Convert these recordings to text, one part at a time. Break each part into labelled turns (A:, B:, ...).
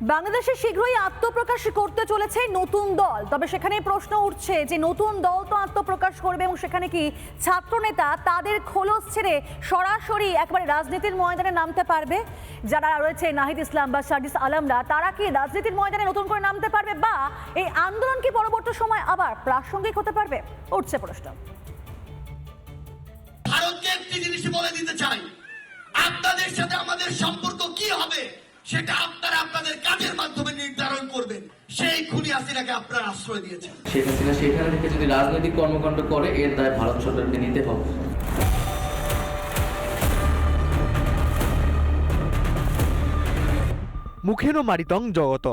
A: বাংলাদেশে শীঘ্রই আত্মপ্রকাশ করতে চলেছে নতুন দল। তবে সেখানে প্রশ্ন উঠছে যে নতুন দল তো আত্মপ্রকাশ করবে এবং সেখানে কি ছাত্রনেতা তাদের খোলস ছেড়ে সরাসরি একবারে রাজনীতির ময়দানে নামতে পারবে? যারা রয়েছে নাহিদ ইসলাম বা সার্জিস আলমরা, তারা কি রাজনীতির ময়দানে নতুন করে নামতে পারবে বা এই আন্দোলন কি পরবর্তী সময় আবার প্রাসঙ্গিক হতে পারবে? উঠছে প্রশ্ন।
B: ভারতকে একটি জিনিস বলে দিতে চাই, আপনাদের সাথে আমাদের সম্পর্ক কি হবে? সেটা আপনারা আপনাদের কাজের মাধ্যমে নির্ধারণ করবেন। সেই খুনি হাসিনাকে আপনারা আশ্রয় দিয়েছেন।
C: শেখ হাসিনা সেখানে থেকে যদি রাজনৈতিক কর্মকাণ্ড করে এর দায় ভারত সরকারকে নিতে হবে।
D: মুখেনো মারিতং জগত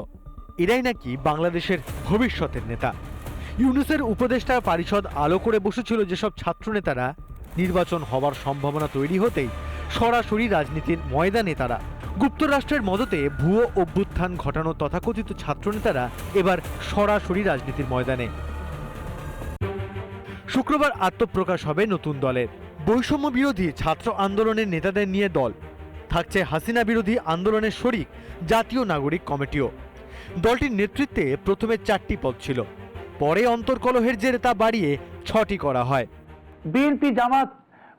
D: এরাই নাকি বাংলাদেশের ভবিষ্যতের নেতা? ইউনুসের উপদেষ্টা পরিষদ আলো করে বসেছিল যেসব ছাত্রনেতারা নির্বাচন হওয়ার সম্ভাবনা তৈরি হতেই সরাসরি রাজনীতির ময়দানে তারা গুপ্তরাষ্ট্রের মদতে ভুয়ো অভ্যুত্থান ঘটানো তথাকথিত ছাত্রনেতারা এবার সরাসরি রাজনীতির ময়দানে। শুক্রবার আত্মপ্রকাশ হবে নতুন দলের। বৈষম্য বিরোধী ছাত্র আন্দোলনের নেতাদের নিয়ে দল। থাকছে হাসিনা বিরোধী আন্দোলনের শরিক জাতীয় নাগরিক কমিটিও। দলটির নেতৃত্বে প্রথমে চারটি পদ ছিল। পরে অন্তর্কলহের জেরে তা বাড়িয়ে ছটি করা হয়।
E: বিএনপি জামাত,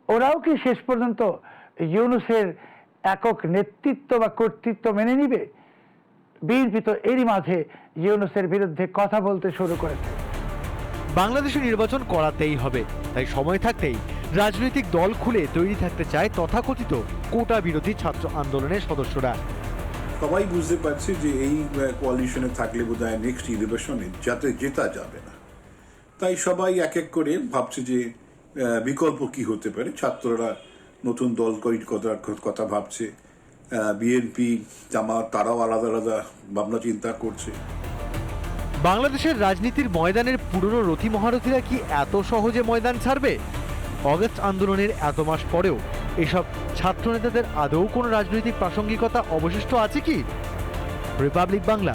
E: ওরাও কি শেষ পর্যন্ত ইউনুসের একক নেতৃত্ব বা কর্তৃত্ব মেনে নিবে? বিএনপি তো এরই মাঝে ইউনুসের বিরুদ্ধে কথা বলতে শুরু করেছে
D: বাংলাদেশে নির্বাচন করাতেই হবে তাই সময় থাকতেই রাজনৈতিক দল খুলে তৈরি থাকতে চায় তথাকথিত কোটা বিরোধী ছাত্র আন্দোলনের সদস্যরা।
F: সবাই বুঝতে পারছে যে এই কোয়ালিশনে থাকলে বোধ হয় নেক্সট ইলেকশনে যাতে জেতা যাবে না। তাই সবাই এক এক করে ভাবছে যে আহ, বিকল্প কি হতে পারে? ছাত্ররা নতুন দল করার কথা ভাবছে। বিএনপি জামাত, তারাও আলাদা আলাদা ভাবনা চিন্তা করছে।
D: বাংলাদেশের রাজনীতির ময়দানের পুরনো রথি মহারথীরা কি এত সহজে ময়দান ছাড়বে? অগস্ট আন্দোলনের এত মাস পরেও এসব ছাত্রনেতাদের আদৌ কোনো রাজনৈতিক প্রাসঙ্গিকতা অবশিষ্ট আছে কি? রিপাবলিক বাংলা।